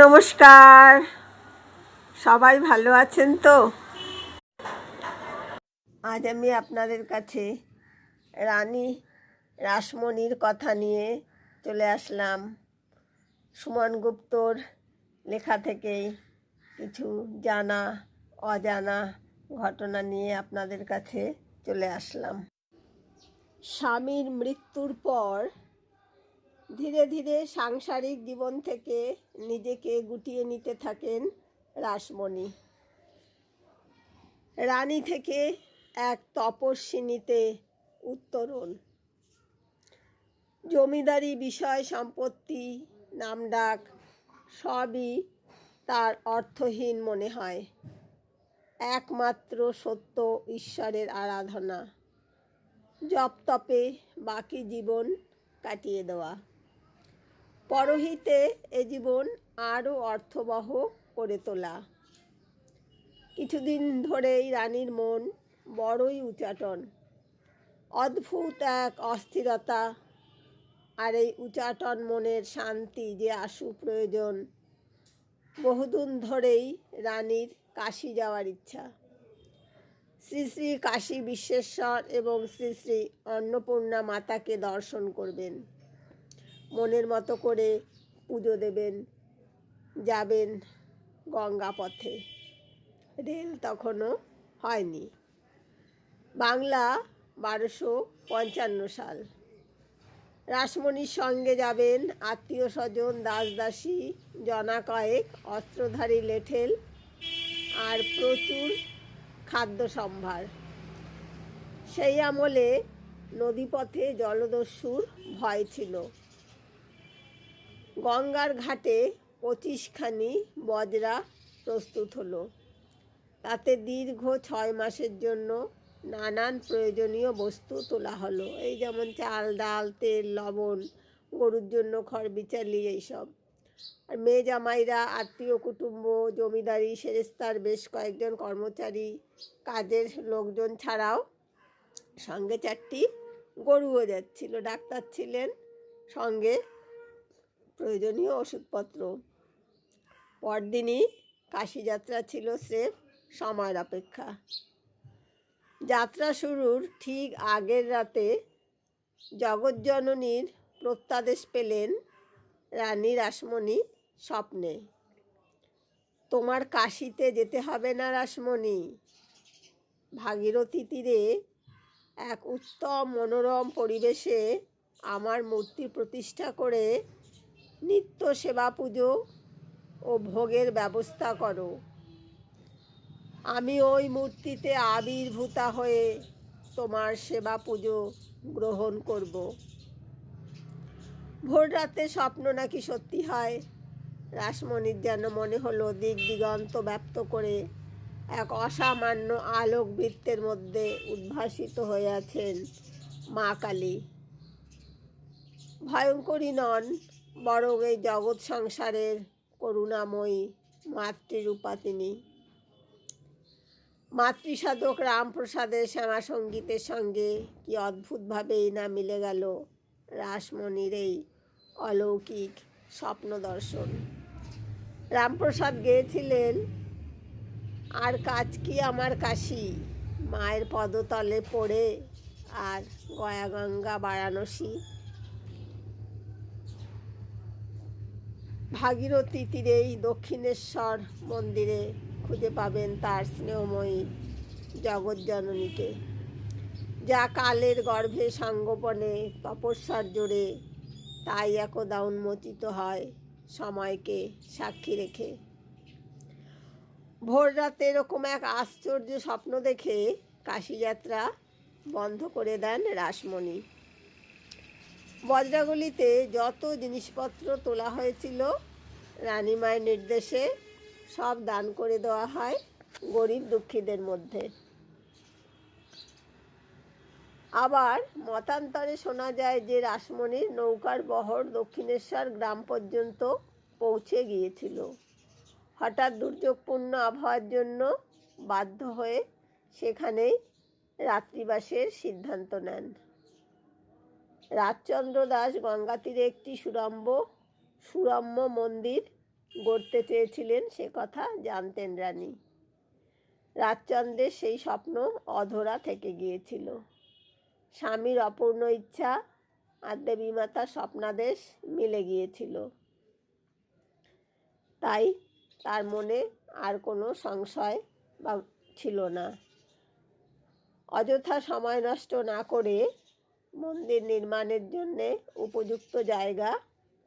নমস্কার। সবাই ভালো আছেন তো? আজ আমি আপনাদের কাছে রানী রাসমণির কথা নিয়ে চলে আসলাম। সুমন গুপ্তর লেখা থেকেই কিছু জানা, অজানা ঘটনা নিয়ে আপনাদের কাছে চলে আসলাম। স্বামীর মৃত্যুর পর ধীরে ধীরে সাংসারিক জীবন থেকে নিজেকে গুটিয়ে নিতে থাকেন রাসমণি। রানী থেকে এক তপস্বিনীতে উত্তরণ। জমিদারি বিষয় সম্পত্তি, নামডাক সবই তার অর্থহীন মনে হয়। একমাত্র সত্য ঈশ্বরের আরাধনা। জপ তপে বাকি জীবন কাটিয়ে দেওয়া। পরহিতে এ জীবন আরও অর্থবহ করে তোলা। কিছুদিন ধরেই রানীর মন বড়ই উচাটন। অদ্ভুত এক অস্থিরতা আর এই উচাটন মনের শান্তি যে আশু প্রয়োজন, বহুদিন ধরেই রানীর কাশি যাওয়ার ইচ্ছা। শ্রী শ্রী কাশী বিশ্বেশ্বর এবং শ্রী শ্রী অন্নপূর্ণা মাতাকে দর্শন করবেন। মনের মতো করে পুজো দেবেন, যাবেন গঙ্গা পথে। রেল তখনও হয়নি। বাংলা বারোশো পঞ্চান্ন সাল। রাসমণির সঙ্গে যাবেন আত্মীয় স্বজন দাসদাসী জনা কয়েক, অস্ত্রধারী লেঠেল আর প্রচুর খাদ্য সম্ভার। সেই আমলে নদীপথে জলদস্যুর ভয় ছিল। গঙ্গার ঘাটে পঁচিশখানি বজরা প্রস্তুত হলো। তাতে দীর্ঘ ছয় মাসের জন্য নানান প্রয়োজনীয় বস্তু তোলা হলো। এই যেমন চাল, ডাল, তেল, লবণ, গরুর জন্য খড় বিচালি এইসব। আর মেয়ে জামাইরা, আত্মীয়, কুটুম্ব, জমিদারি, সেরেস্তার বেশ কয়েকজন কর্মচারী, কাজের লোকজন ছাড়াও সঙ্গে চারটি গরুও যাচ্ছিল। ডাক্তার ছিলেন সঙ্গে প্রয়োজনীয় ওষুধপত্র। পরদিনই কাশি যাত্রা ছিল স্রেফ সময়ের অপেক্ষা। যাত্রা শুরুর ঠিক আগের রাতে জগজ্জননীর প্রত্যাদেশ পেলেন রানী রাসমণি স্বপ্নে। তোমার কাশিতে যেতে হবে না রাসমণি। ভাগীরথী তীরে এক উত্তম মনোরম পরিবেশে আমার মূর্তি প্রতিষ্ঠা করে নিত্য সেবা পুজো ও ভোগের ব্যবস্থা করো। আমি ওই মূর্তিতে আবির্ভূতা হয়ে তোমার সেবা পুজো গ্রহণ করব। ভোর রাতে স্বপ্ন নাকি সত্যি হয়? রাসমণির যেন মনে হলো দিক দিগন্ত ব্যপ্ত করে এক অসামান্য আলোক বৃত্তের মধ্যে উদ্ভাসিত হয়ে আছেন মা কালী। ভয়ঙ্করী নন বরং এই জগৎ সংসারের করুণাময়ী মাতৃরূপা তিনি মাতৃসাধক রামপ্রসাদের শ্যামা সঙ্গীতের সঙ্গে কি অদ্ভুতভাবেই না মিলে গেল রাসমণির এই অলৌকিক স্বপ্ন দর্শন রামপ্রসাদ গেয়েছিলেন, আর কাজ কি আমার কাশি? মায়ের পদতলে পড়ে আর গয়া গঙ্গা বারাণসী। ভাগীরথী তীরেই দক্ষিণেশ্বর মন্দিরে খুঁজে পাবেন তার স্নেহময়ী জগজ্জননীকে। যা কালের গর্ভে সাঙ্গোপনে তপস্যার জোরে তাই একদা উন্মোচিত হয় সময়কে সাক্ষী রেখে। ভোর রাতে এরকম এক আশ্চর্য স্বপ্ন দেখে কাশীযাত্রা বন্ধ করে দেন রাসমণি। বজ্রাগলিতে যত জিনিসপত্র তোলা হয়েছিল, রানীমায়ের নির্দেশে সব দান করে দেওয়া হয় গরিব দুঃখীদের মধ্যে। আবার মতান্তরে শোনা যায় যে রাসমণির নৌকার বহর দক্ষিণেশ্বর গ্রাম পর্যন্ত পৌঁছে গিয়েছিল। হঠাৎ দুর্যোগপূর্ণ আবহাওয়ার জন্য বাধ্য হয়ে সেখানেই রাত্রিবাসের সিদ্ধান্ত নেন। রাজচন্দ্র দাস গঙ্গা তীরে একটি সুরম্য সুরম্য মন্দির গড়তে চেয়েছিলেন সে কথা জানতেন রানী। রাজচন্দ্রের সেই স্বপ্ন অধরা থেকে গিয়েছিল। স্বামীর অপূর্ণ ইচ্ছা আর দেবীমাতার স্বপ্নাদেশ মিলে গিয়েছিল। তাই তার মনে আর কোনো সংশয় বা ছিল না। অযথা সময় নষ্ট না করে মন্দির নির্মাণের জন্যে উপযুক্ত জায়গা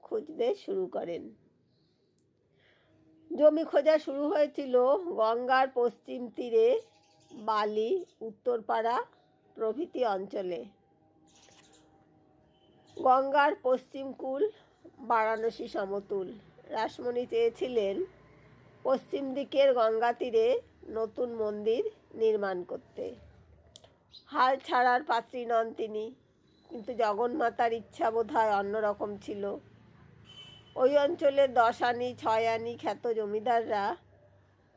খুঁজতে শুরু করেন। জমি খোঁজা শুরু হয়েছিল গঙ্গার পশ্চিম তীরে বালি, উত্তরপাড়া প্রভৃতি অঞ্চলে। গঙ্গার পশ্চিম কূল বারাণসী সমতুল। রাসমণি চেয়েছিলেন পশ্চিম দিকের গঙ্গা তীরে নতুন মন্দির নির্মাণ করতে। হাল ছাড়ার পাত্রী নন তিনি। কিন্তু জগন্মাতার ইচ্ছা বোধ হয় অন্যরকম ছিল। ওই অঞ্চলের দশ আনি ছয় আনি খ্যাত জমিদাররা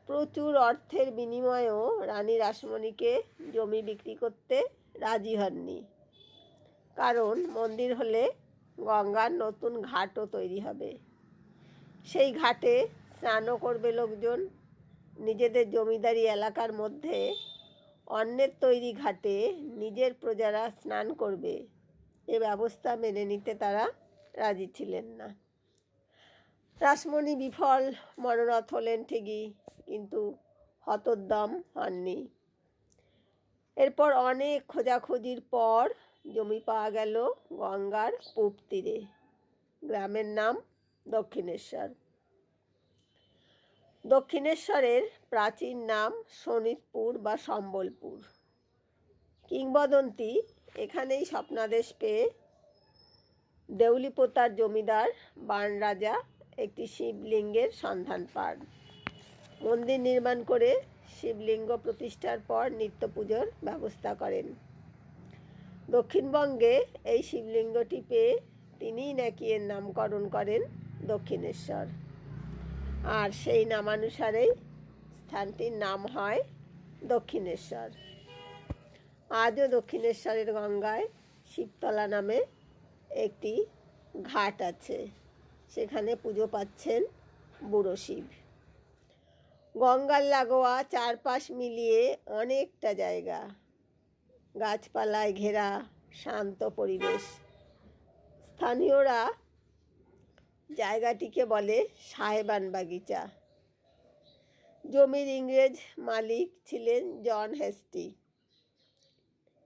প্রচুর অর্থের বিনিময়েও রানী রাসমণিকে জমি বিক্রি করতে রাজি হননি। কারণ মন্দির হলে গঙ্গার নতুন ঘাটও তৈরি হবে। সেই ঘাটে স্নানও করবে লোকজন। নিজেদের জমিদারি এলাকার মধ্যে অন্যের তৈরি ঘাটে নিজের প্রজারা স্নান করবে। ব্যবস্থা মেনে নিতে তারা রাজি ছিলেন না। রাসমণি বিফল মনোরথ হলেন ঠিকই, কিন্তু হতোদ্যম হননি। এরপর অনেক খোঁজাখুঁজির পর জমি পাওয়া গেল গঙ্গার পূব তীরে। গ্রামের নাম দক্ষিণেশ্বর। দক্ষিণেশ্বরের প্রাচীন নাম শোনিতপুর বা সম্বলপুর। কিংবদন্তি এখানেই স্বপ্নাদেশ পেয়ে দেউলিপোতার জমিদার বাণ রাজা একটি শিবলিঙ্গের সন্ধান পান। মন্দির নির্মাণ করে শিবলিঙ্গ প্রতিষ্ঠার পর নিত্য পুজোর ব্যবস্থা করেন। দক্ষিণবঙ্গে এই শিবলিঙ্গটি পেয়ে তিনিই নাকি এর নামকরণ করেন দক্ষিণেশ্বর। আর সেই নামানুসারেই স্থানটির নাম হয় দক্ষিণেশ্বর। আজও দক্ষিণেশ্বরের গঙ্গায় শিবতলা নামে একটি ঘাট আছে। সেখানে পুজো পাচ্ছেন বুড়ো শিব। গঙ্গার লাগোয়া চারপাশ মিলিয়ে অনেকটা জায়গা। গাছপালায় ঘেরা শান্ত পরিবেশ। স্থানীয়রা জায়গাটিকে বলে সাহেবান বাগিচা। জমির ইংরেজ মালিক ছিলেন জন হেস্টি।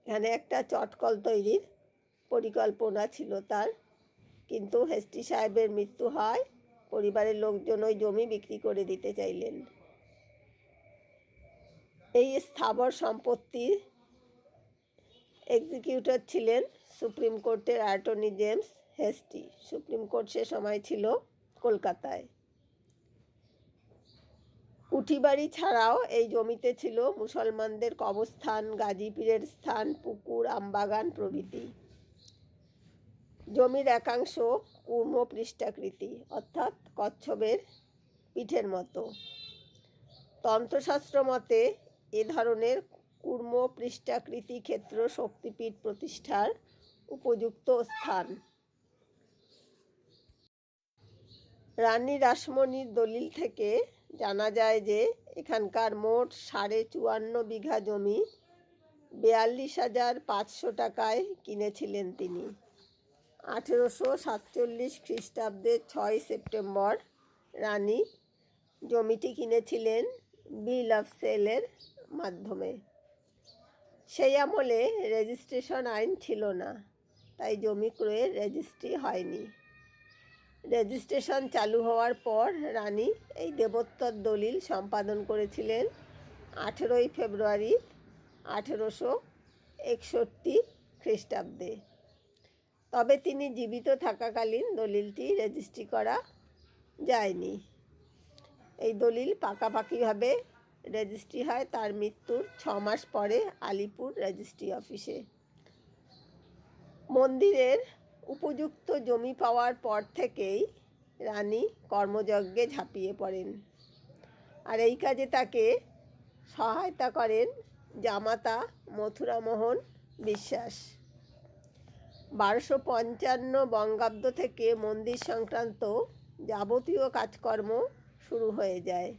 এখানে একটা চটকল তৈরির পরিকল্পনা ছিল তার। কিন্তু হেস্টি সাহেবের মৃত্যু হয়, পরিবারের লোকজন ওই জমি বিক্রি করে দিতে চাইলেন। এই স্থাবর সম্পত্তির এক্সিকিউটর ছিলেন সুপ্রিম কোর্টের attorney James Hastie supreme court সে সময় ছিল কলকাতায়। কুঠিবাড়ি ছাড়াও এই জমিতে ছিল মুসলমানদের কবস্থান গাজীপীরের স্থান, পুকুর, আমবাগান প্রভৃতি। জমির একাংশ কুর্ম পৃষ্ঠাকৃতি অর্থাৎ কচ্ছপের পিঠের মতো। তন্ত্রশাস্ত্র মতে, এ ধরনের কুর্ম পৃষ্ঠাকৃতি ক্ষেত্র শক্তিপীঠ প্রতিষ্ঠার উপযুক্ত স্থান। রানী রাসমণির দলিল থেকে জানা যায় যে এখানকার মোট সাড়ে চুয়ান্ন বিঘা জমি বিয়াল্লিশ হাজার পাঁচশো টাকায় কিনেছিলেন তিনি। আঠেরোশো সাতচল্লিশ খ্রিস্টাব্দের ছয় সেপ্টেম্বর রানী জমিটি কিনেছিলেন বিল অফ সেলের মাধ্যমে। সেই আমলে রেজিস্ট্রেশন আইন ছিল না, তাই জমি ক্রয়ের রেজিস্ট্রি হয়নি। রেজিস্ট্রেশন চালু হওয়ার পর রানী এই দেবোত্তর দলিল সম্পাদন করেছিলেন আঠেরোই ফেব্রুয়ারি আঠেরোশো একষট্টি খ্রিস্টাব্দে। তবে তিনি জীবিত থাকাকালীন দলিলটি রেজিস্ট্রি করা যায়নি। এই দলিল পাকাপাকিভাবে রেজিস্ট্রি হয় তার মৃত্যুর ছ মাস পরে আলিপুর রেজিস্ট্রি অফিসে। মন্দিরের উপযুক্ত জমি পাওয়ার পর থেকেই রানী কর্মযজ্ঞে ঝাঁপিয়ে পড়েন। আর এই কাজে তাকে সহায়তা করেন জামাতা মথুরামোহন বিশ্বাস। বারোশো পঞ্চান্ন বঙ্গাব্দ থেকে মন্দির সংক্রান্ত যাবতীয় কাজকর্ম শুরু হয়ে যায়।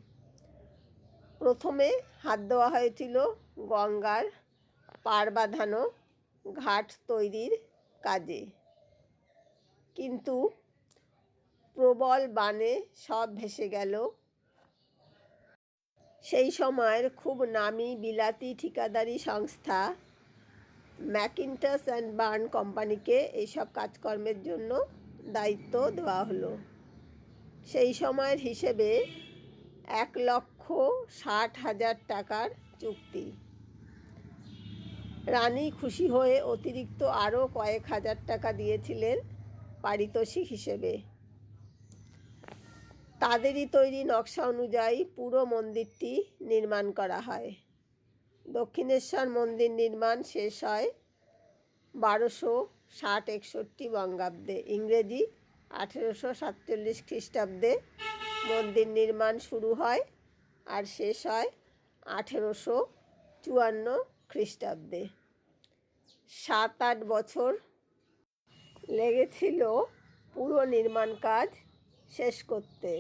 প্রথমে হাত দেওয়া হয়েছিল গঙ্গার পার বাঁধানো ঘাট তৈরির কাজে। কিন্তু প্রবল বানে সব ভেসে গেল। সেই সময়ের খুব নামি বিলাতি ঠিকাদারি সংস্থা ম্যাকিন্টাস অ্যান্ড বার্ন কোম্পানিকে এইসব কাজকর্মের জন্য দায়িত্ব দেওয়া হলো। সেই সময়ের হিসেবে এক লক্ষ ষাট হাজার টাকার চুক্তি। রানী খুশি হয়ে অতিরিক্ত আরও কয়েক হাজার টাকা দিয়েছিলেন পারিতোষিক হিসেবে। তাদেরই তৈরি নকশা অনুযায়ী পুরো মন্দিরটি নির্মাণ করা হয়। দক্ষিণেশ্বর মন্দির নির্মাণ শেষ হয় বারোশো ষাট একষট্টি বঙ্গাব্দে। ইংরেজি আঠেরোশো সাতচল্লিশ খ্রিস্টাব্দে মন্দির নির্মাণ শুরু হয় আর শেষ হয় আঠেরোশো চুয়ান্ন খ্রিস্টাব্দে। সাত আট বছর লেগেছিল পুরো নির্মাণ কাজ শেষ করতে।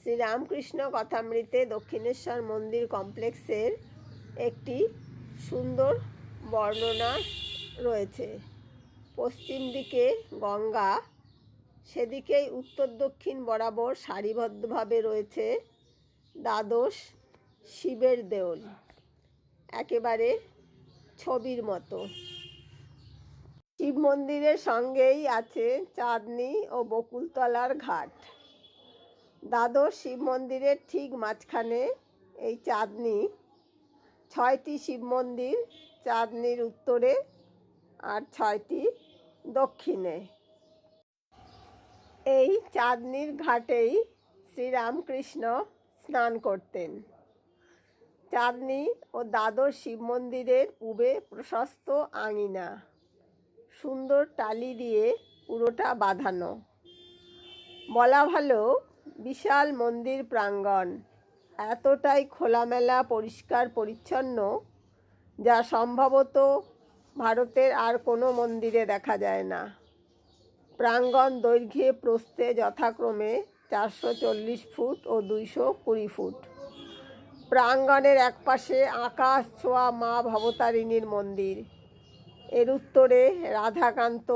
শ্রীরামকৃষ্ণ কথামৃতে দক্ষিণেশ্বর মন্দির কমপ্লেক্সের একটি সুন্দর বর্ণনা রয়েছে। পশ্চিম দিকে গঙ্গা সেদিকেই উত্তর দক্ষিণ বরাবর সারিবদ্ধভাবে রয়েছে দ্বাদশ শিবের দেউল, একেবারে ছবির মতো। শিব মন্দিরের সঙ্গেই আছে চাঁদনি ও বকুলতলার ঘাট। দ্বাদশ শিব মন্দিরের ঠিক মাঝখানে এই চাঁদনি। ছয়টি শিব মন্দির, চাঁদনির উত্তরে আর ছয়টি দক্ষিণে। এই চাঁদনির ঘাটেই শ্রীরামকৃষ্ণ স্নান করতেন। চাঁদনি ও দ্বাদশ শিব মন্দিরের পূবে প্রশস্ত আঙিনা। সুন্দর টালি দিয়ে পুরোটা বাঁধানো। বলা ভালো, বিশাল মন্দির প্রাঙ্গণ। এতটাই খোলামেলা, পরিষ্কার, পরিচ্ছন্ন, যা সম্ভবত ভারতের আর কোনো মন্দিরে দেখা যায় না। প্রাঙ্গণ দৈর্ঘ্যে প্রস্থে যথাক্রমে চারশো চল্লিশ ফুট ও দুইশো কুড়ি ফুট। প্রাঙ্গণের একপাশে আকাশ ছোঁয়া মা ভবতারিণীর মন্দির। এর উত্তরে রাধাকান্ত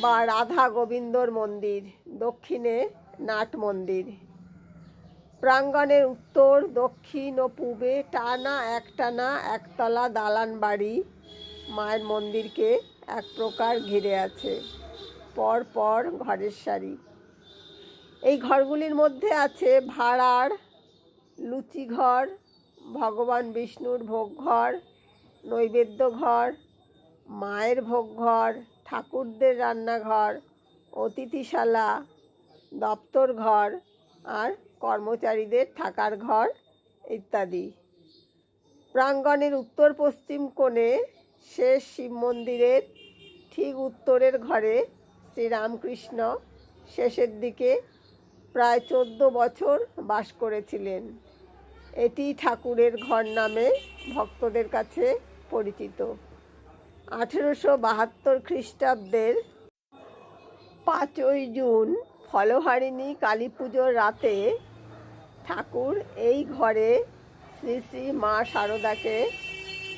বা রাধা গোবিন্দর মন্দির, দক্ষিণে নাট মন্দির। প্রাঙ্গণের উত্তর, দক্ষিণ ও পূবে টানা, একটানা, একতলা দালান বাড়ি মায়ের মন্দিরকে এক প্রকার ঘিরে আছে। পর পর ঘরের সারি। এই ঘরগুলির মধ্যে আছে ভাড়ার লুচি ঘর, ভগবান বিষ্ণুর ভোগ ঘর, নৈবেদ্য ঘর মায়ের ভোগ ঘর ঠাকুরদের রান্নাঘর, অতিথিশালা দপ্তর ঘর আর কর্মচারীদের থাকার ঘর ইত্যাদি। প্রাঙ্গণের উত্তর পশ্চিম কোণে শেষ শিব মন্দিরের ঠিক উত্তরের ঘরে শ্রীরামকৃষ্ণ শেষের দিকে প্রায় চোদ্দ বছর বাস করেছিলেন। এটি ঠাকুরের ঘর নামে ভক্তদের কাছে পরিচিত। আঠেরোশো বাহাত্তর খ্রিস্টাব্দের পাঁচই জুন ফলহারিণী কালী পুজোর রাতে ঠাকুর এই ঘরে শ্রী শ্রী মা শারদাকে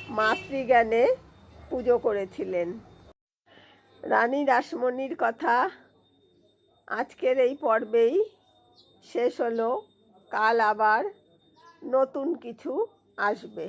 মাতৃজ্ঞানে পুজো করেছিলেন। রানী রাসমণির কথা আজকের এই পর্বেই শেষ হলো। কাল আবার নতুন কিছু আসবে।